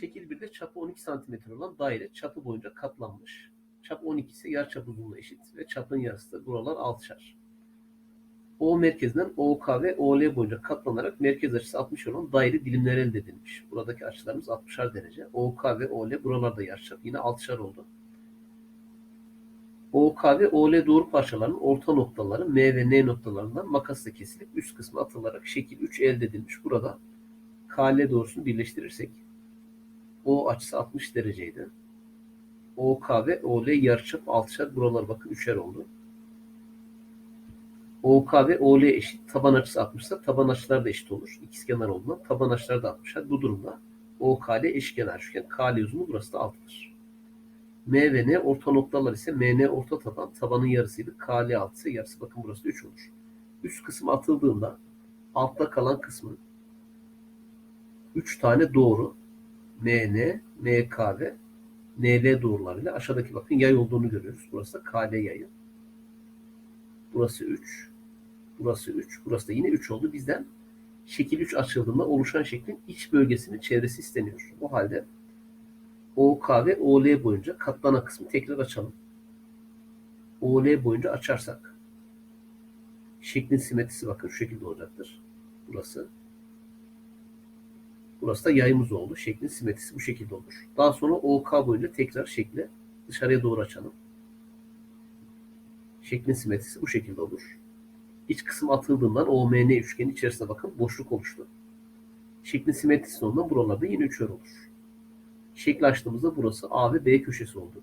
Şekil 1'de çapı 12 cm olan daire çapı boyunca katlanmış. Çap 12 ise yarıçap uzunluğu eşit ve çapın yarısı buralar 6'şar. O merkezinden OK ve OL boyunca katlanarak merkez açısı 60 olan daire dilimleri elde edilmiş. Buradaki açılarımız 60'ar derece. OK ve OL buralarda yarıçap yine 6'şar oldu. OK ve OL doğru parçalarının orta noktaları M ve N noktalarından makasla kesilip üst kısmı atılarak şekil 3 elde edilmiş. Burada KL doğrusunu birleştirirsek O açısı 60 dereceydi. OK ve OL yarıçap 6'şar. Buralar bakın 3'er oldu. OK ve OL eşit. Taban açısı 60 ise taban açılar da eşit olur. İkizkenar olduğundan taban açılar da 60'ar. Bu durumda OKL eşkenar üçgen. KL uzunluğu burası da 6'dır. M ve N orta noktalar ise MN orta taban, tabanın yarısıydı. KL 6 ise yarısı bakın burası da 3 olur. Üst kısım atıldığında altta kalan kısmı 3 tane doğru MN, MK ve NL doğrularıyla aşağıdaki bakın yay olduğunu görüyoruz. Burası da KL yayı. Burası 3. Burası 3. Burası da yine 3 oldu. Bizden şekil 3 açıldığında oluşan şeklin iç bölgesinin çevresi isteniyor. O halde OK ve OL boyunca katlanan kısmı tekrar açalım. OL boyunca açarsak şeklin simetrisi bakın şu şekilde olacaktır. Burası. Burası da yayımız oldu. Şeklin simetrisi bu şekilde olur. Daha sonra OK boyunca tekrar şekli dışarıya doğru açalım. Şeklin simetrisi bu şekilde olur. İç kısım atıldığından OMN üçgenin içerisine bakın boşluk oluştu. Şeklin simetrisi ondan buralarda yine üçer olur. Şekli açtığımızda burası A ve B köşesi oldu.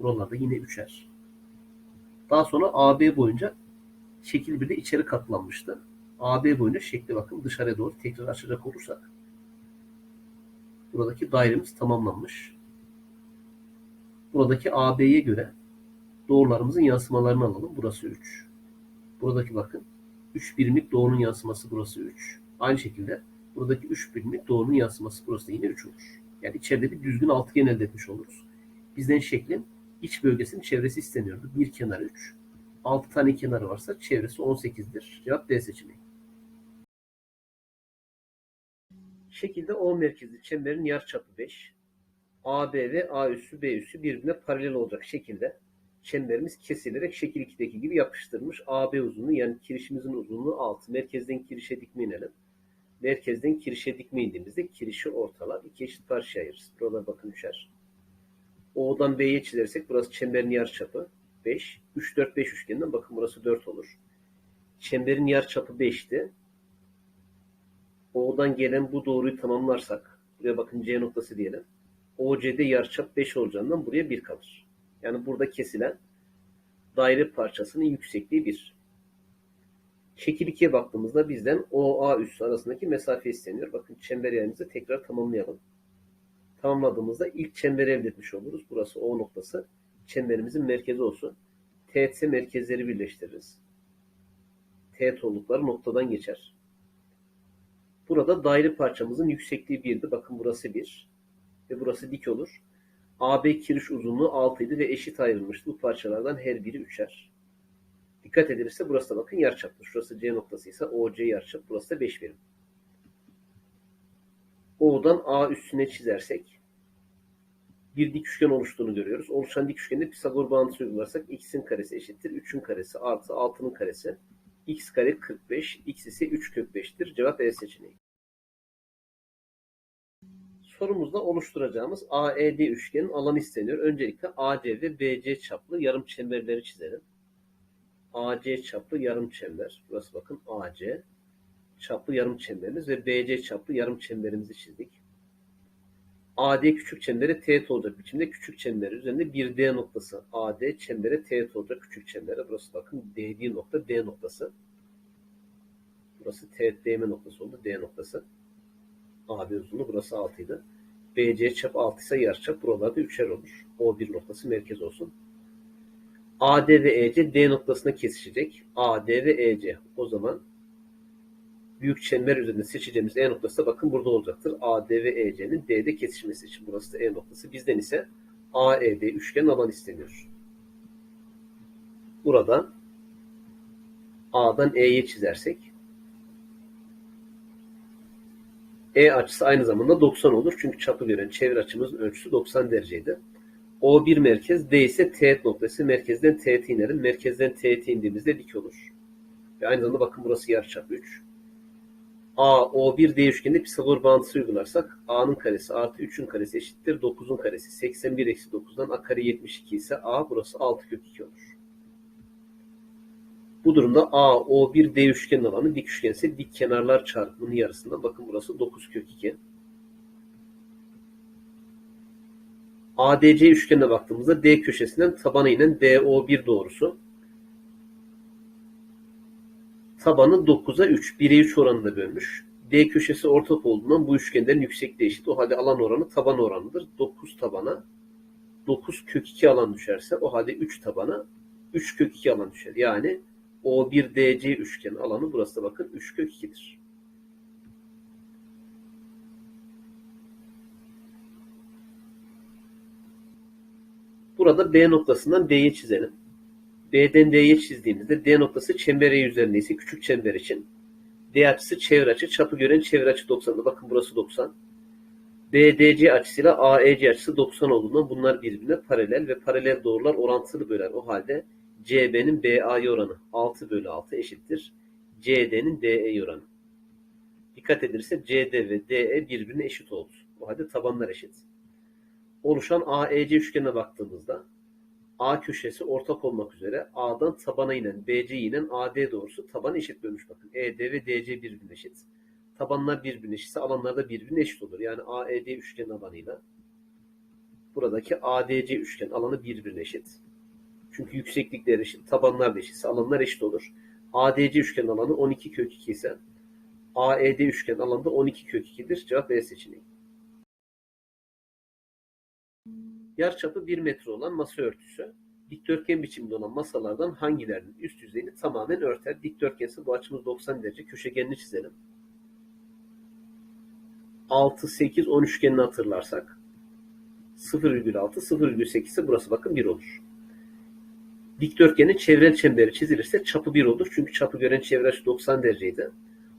Buralarda yine üçer. Daha sonra AB boyunca şekil bir de içeri katlanmıştı. AB boyunca şekli bakın dışarıya doğru tekrar açacak olursak buradaki dairemiz tamamlanmış. Buradaki AB'ye göre doğrularımızın yansımalarını alalım. Burası 3. Buradaki bakın 3 birimlik doğrunun yansıması burası 3. Aynı şekilde buradaki 3 birimlik doğrunun yansıması burası da yine 3 olur. Yani içeride bir düzgün altıgen elde etmiş oluruz. Bizden şeklin iç bölgesinin çevresi isteniyordu. Bir kenar 3. 6 tane kenarı varsa çevresi 18'dir. Cevap D seçeneği. Şekilde O merkezli çemberin yarıçapı 5. AB ve A üssü B üssü birbirine paralel olacak şekilde çemberimiz kesilerek şekil 2'deki gibi yapıştırılmış. AB uzunluğu yani kirişimizin uzunluğu 6. Merkezden kirişe dikme inelim. Merkezden kirişe dikme indiğimizde kirişi ortalar. iki eşit parçaya ayırırız. Buralara bakın üçer. O'dan B'ye çizersek burası çemberin yarıçapı 5. 3, 4, 5 üçgeninden bakın burası 4 olur. Çemberin yarıçapı 5'ti. O'dan gelen bu doğruyu tamamlarsak buraya bakın C noktası diyelim. OC'de yarıçap 5 olacağından buraya 1 kalır. Yani burada kesilen daire parçasının yüksekliği 1. Şekil 2'ye baktığımızda bizden OA üssü arasındaki mesafe isteniyor. Bakın çember yayımızı tekrar tamamlayalım. Tamamladığımızda ilk çemberi elde etmiş oluruz. Burası O noktası. Çemberimizin merkezi olsun. Teğet merkezleri birleştiririz. Teğet oldukları noktadan geçer. Burada daire parçamızın yüksekliği 1'di. Bakın burası 1. Ve burası dik olur. AB kiriş uzunluğu 6 idi ve eşit ayrılmıştı. Bu parçalardan her biri 3'er. Dikkat edilirse burası da bakın yarıçaptır. Şurası C noktası ise OC yarıçap. Burası da 5 birim. O'dan A üstüne çizersek bir dik üçgen oluştuğunu görüyoruz. Oluşan dik üçgende Pisagor bağıntısı uygularsak x'in karesi eşittir. 3'ün karesi artı 6'nın karesi. X kare 45, x ise 3 kök 5'tir. Cevap E seçeneği. Sorumuzda oluşturacağımız AED üçgenin alanı isteniyor. Öncelikle AC ve BC çaplı yarım çemberleri çizelim. AC çaplı yarım çember. Burası bakın AC çaplı yarım çemberimiz ve BC çaplı yarım çemberimizi çizdik. AD küçük çembere teğet olacak biçimde küçük çember üzerinde bir D noktası. AD çembere teğet olacak küçük çembere. Burası bakın değdiği nokta D noktası. Burası teğet değme noktası oldu. D noktası. AB uzunluğu burası 6 idi. BC çap 6 ise yarıçap buralarda 3'er olur. O1 noktası merkez olsun. AD ve EC D noktasına kesişecek. AD ve EC. O zaman büyük çember üzerinde seçeceğimiz E noktası da bakın burada olacaktır. AD ve EC'nin D'de kesişmesi için. Burası da E noktası. Bizden ise AED üçgen alan isteniyor. Buradan A'dan E'ye çizersek E açısı aynı zamanda 90 olur. Çünkü çapı gören çevre açımızın ölçüsü 90 dereceydi. O1 merkez, D ise teğet noktası. Merkezden teğete inelim. Merkezden teğete indiğimizde dik olur. Ve aynı zamanda bakın burası yarıçap 3. A, O1 D üçgeninde Pisagor bağıntısı uygularsak A'nın karesi artı 3'ün karesi eşittir 9'un karesi. 81 eksi 9'dan A kare 72 ise A burası 6 kök 2 olur. Bu durumda A, O1, D üçgenin alanı dik üçgen ise dik kenarlar çarpımının yarısından bakın burası 9 kök 2. ADC üçgenine baktığımızda D köşesinden tabana inen DO1 doğrusu. Tabanı 9'a 3, 1'e 3 oranında bölmüş. D köşesi ortak olduğundan bu üçgenlerin yüksekliği eşit. O halde alan oranı taban oranıdır. 9 tabana 9 kök 2 alan düşerse o halde 3 tabana 3 kök 2 alan düşer. Yani O1DC üçgen alanı burası da bakın 3 kök 2'dir. Burada B noktasından D'ye çizelim. B'den D'ye çizdiğimizde D noktası çember E küçük çember için D açısı çevre açı, çapı gören çevre açı 90'dı. Bakın burası 90. BDC açısıyla AEC açısı 90 olduğundan bunlar birbirine paralel ve paralel doğrular orantılı böler. O halde CB'nin BA'ya oranı 6 bölü 6 eşittir. CD'nin DE oranı. Dikkat edilirse CD ve DE birbirine eşit oldu. O halde tabanlar eşit. Oluşan AEC üçgenine baktığımızda A köşesi ortak olmak üzere A'dan tabana inen, BC inen AD doğrusu taban eşit bölmüş bakın. ED ve DC birbirine eşit. Tabanlar birbirine eşitse alanlar da birbirine eşit olur. Yani AED üçgen alanıyla buradaki ADC üçgen alanı birbirine eşit. Çünkü yükseklikler eşit, tabanlar eşitse alanlar eşit olur. ADC üçgen alanı 12 kök 2 ise AED üçgen alanı da 12 kök 2'dir. Cevap B seçeneği. Yarçapı 1 metre olan masa örtüsü dikdörtgen biçiminde olan masalardan hangilerinin üst yüzeyini tamamen örter? Dikdörtgense bu açımız 90 derece. Köşegenini çizelim. 6, 8, 10 üçgenini hatırlarsak 0,6, 0,8 ise burası bakın 1 olur. Dikdörtgenin çevrel çemberi çizilirse çapı 1 olur. Çünkü çapı gören çevre açı 90 dereceydi.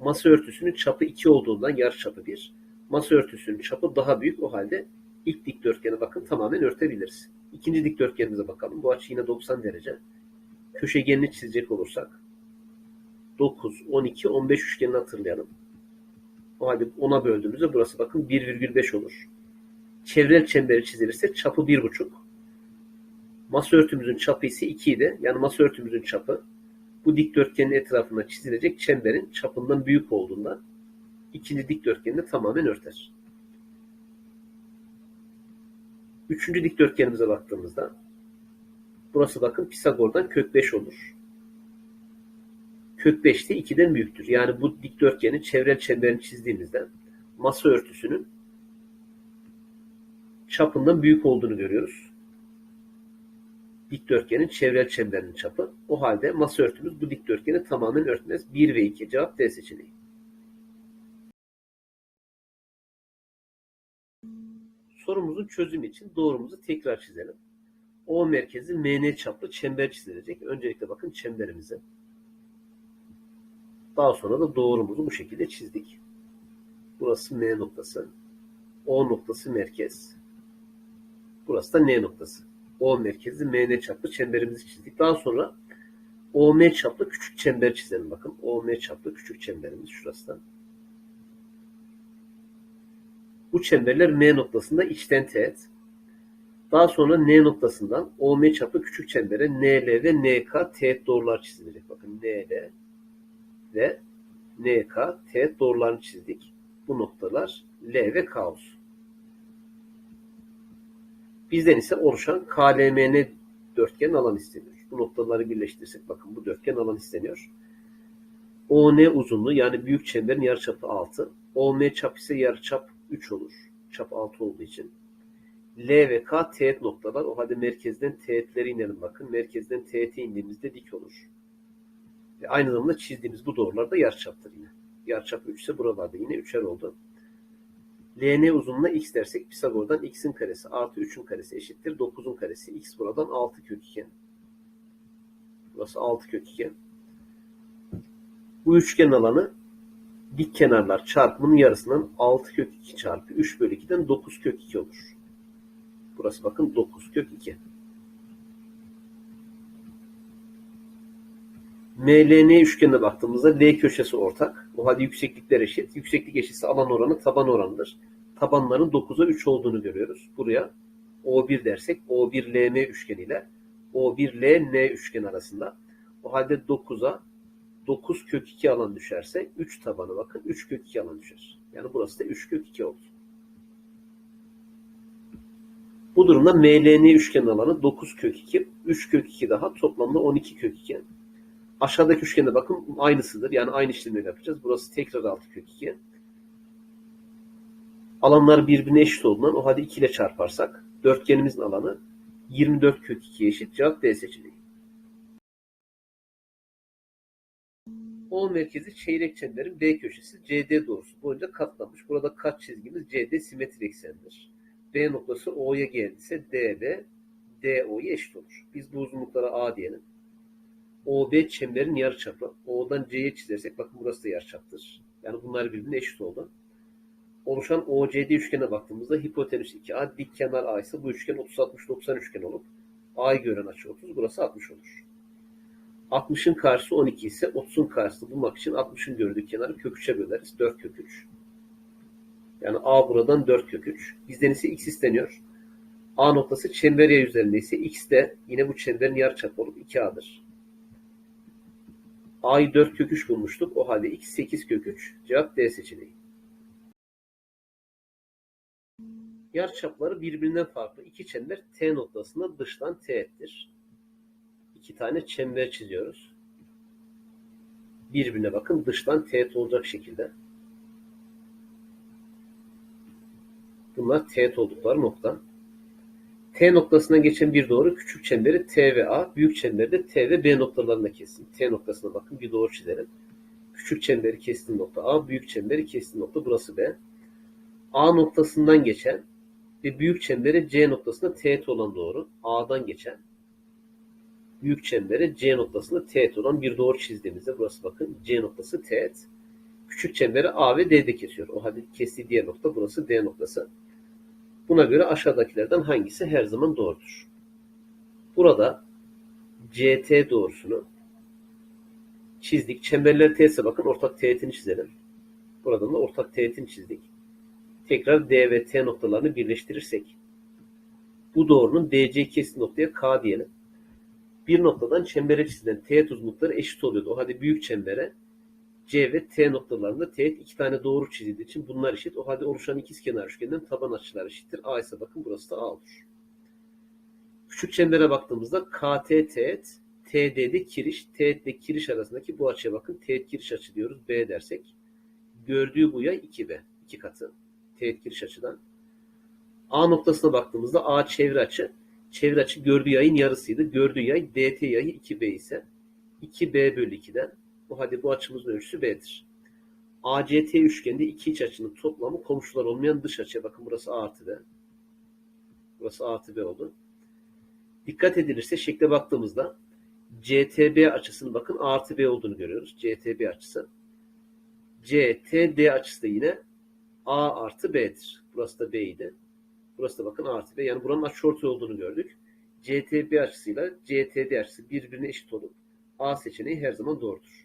Masa örtüsünün çapı 2 olduğundan yarı çapı 1. Masa örtüsünün çapı daha büyük. O halde ilk dikdörtgene bakın tamamen örtebiliriz. İkinci dikdörtgenimize bakalım. Bu açı yine 90 derece. Köşegenini çizecek olursak 9, 12, 15 üçgenini hatırlayalım. O halde 10'a böldüğümüzde burası bakın 1,5 olur. Çevrel çemberi çizilirse çapı 1,5. Masa örtümüzün çapı ise 2 idi. Yani masa örtümüzün çapı bu dikdörtgenin etrafına çizilecek çemberin çapından büyük olduğundan ikinci dikdörtgeni tamamen örter. Üçüncü dikdörtgenimize baktığımızda burası bakın Pisagor'dan kök 5 olur. Kök 5 de 2'den büyüktür. Yani bu dikdörtgenin çevrel çemberini çizdiğimizde masa örtüsünün çapından büyük olduğunu görüyoruz. Dikdörtgenin çevrel çemberinin çapı. O halde masa örtümüz bu dikdörtgeni tamamen örtmez. 1 ve 2 cevap D seçeneği. Sorumuzun çözümü için doğrumuzu tekrar çizelim. O merkezi MN çaplı çember çizilecek. Öncelikle bakın çemberimize. Daha sonra da doğrumuzu bu şekilde çizdik. Burası M noktası. O noktası merkez. Burası da N noktası. O merkezi MN çaplı çemberimizi çizdik. Daha sonra OM çaplı küçük çember çizelim bakın. OM çaplı küçük çemberimiz şurası. Bu çemberler M noktasında içten teğet. Daha sonra N noktasından OM çaplı küçük çembere NL ve NK teğet doğrular çizilecek. Bakın NL ve NK teğet doğrularını çizdik. Bu noktalar L ve K olsun. Bizden ise oluşan KLMN dörtgen alan isteniyor. Bu noktaları birleştirirsek bakın bu dörtgen alan isteniyor. ON uzunluğu yani büyük çemberin yarıçapı 6. OM çap ise yarıçap 3 olur. Çap 6 olduğu için. L ve K teğet noktalar. O halde merkezden teğetlere inelim bakın. Merkezden teğete indiğimizde dik olur. Ve aynı zamanda çizdiğimiz bu doğrular da yarıçaptır yine. Yarıçap 3 ise buralarda yine 3'er oldu. LN uzunluğuna x dersek Pisagor'dan x'in karesi artı 3'ün karesi eşittir. 9'un karesi. x buradan 6 kök 2. Burası 6 kök 2. Bu üçgen alanı dik kenarlar çarpımının yarısından 6 kök 2 çarpı 3 bölü 2'den 9 kök 2 olur. Burası bakın 9 kök 2. MLN üçgenine baktığımızda L köşesi ortak. O halde yükseklikler eşit. Yükseklik eşitse alan oranı taban oranıdır. Tabanların 9'a 3 olduğunu görüyoruz. Buraya O1 dersek O1LM üçgeniyle O1LN üçgeni arasında. O halde 9'a 9 kök 2 alan düşerse 3 tabanı bakın 3 kök 2 alan düşer. Yani burası da 3 kök 2 oldu. Bu durumda MLN üçgenin alanı 9 kök 2, 3 kök 2 daha toplamda 12 kök 2. Aşağıdaki üçgene bakın aynısıdır. Yani aynı işlemleri yapacağız. Burası tekrar 6 kök 2. Alanlar birbirine eşit olduğundan o halde 2 ile çarparsak dörtgenimizin alanı 24 kök 2 eşit. Cevap D seçeneği. O merkezi çeyrek çemberin B köşesi CD doğrusu boyunca katlanmış. Burada kat çizgimiz CD simetrik eksendir. B noktası O'ya geldiyse DB DO'ya eşit olur. Biz bu uzunluklara A diyelim. OB çemberin yarıçapı. O'dan C'ye çizersek bakın burası da yarıçaptır. Yani bunlar birbirine eşit oldu. Oluşan OCD üçgene baktığımızda hipotenüs 2A, dik kenar A ise bu üçgen 30-60-90 üçgen olup A'yı gören açı 30, burası 60 olur. 60'ın karşısı 12 ise 30'un karşısını bulmak için 60'ın gördüğü kenarı kök 3'e böleriz. 4 kök 3. Yani A buradan 4 kök 3. Bizden ise x isteniyor. A noktası çember yay üzerinde ise x de yine bu çemberin yarıçapı olup 2A'dır. A'yı 4 kök 3 bulmuştuk. O halde x 8 kök 3. Cevap D seçeneği. Yarıçapları birbirinden farklı iki çember T noktasında dıştan teğettir. İki tane çember çiziyoruz. Birbirine bakın dıştan teğet olacak şekilde. Bunlar teğet oldukları nokta. T noktasına geçen bir doğru küçük çemberi T ve A, büyük çemberi de T ve B noktalarında kessin. T noktasına bakın bir doğru çizelim. Küçük çemberi kestiğim nokta A, büyük çemberi kestiğim nokta burası B. A noktasından geçen ve büyük çembere C noktasına teğet olan doğru A'dan geçen büyük çembere C noktasında teğet olan bir doğru çizdiğimizde burası bakın C noktası teğet. Küçük çemberi A ve D'de kesiyor. O halde kestiği diğer nokta burası D noktası. Buna göre aşağıdakilerden hangisi her zaman doğrudur? Burada CT doğrusunu çizdik. Çemberler teğetse bakın ortak teğetini çizelim. Buradan da ortak teğetini çizdik. Tekrar D ve T noktalarını birleştirirsek bu doğrunun DC kesin noktaya K diyelim. Bir noktadan çembere çizilen teğet uzunlukları eşit oluyordu. O halde büyük çembere C ve T noktalarında teğet iki tane doğru çizildiği için bunlar eşit. O halde oluşan ikizkenar üçgenden taban açılar eşittir. A ise bakın burası da A olur. Küçük çembere baktığımızda KT teğet, TD'de kiriş, teğet ile kiriş arasındaki bu açıya bakın. Teğet kiriş açı diyoruz. B dersek. Gördüğü bu yay 2B. 2 katı. Teğet kiriş açıdan. A noktasına baktığımızda A çevre açı. Çevre açı gördüğü yayın yarısıydı. Gördüğü yay DT yayı 2B ise 2B bölü 2'den o halde bu açımızın ölçüsü B'dir. ACT üçgeninde iki iç açının toplamı komşular olmayan dış açıya. Bakın burası A artı B. Burası A artı B oldu. Dikkat edilirse şekle baktığımızda CTB açısının bakın A artı B olduğunu görüyoruz. CTB açısı. CTD açısı da yine A artı B'dir. Burası da B. Burası da bakın artı B. Yani buranın açıortay olduğunu gördük. CTB açısıyla CTD açısı birbirine eşit olup A seçeneği her zaman doğrudur.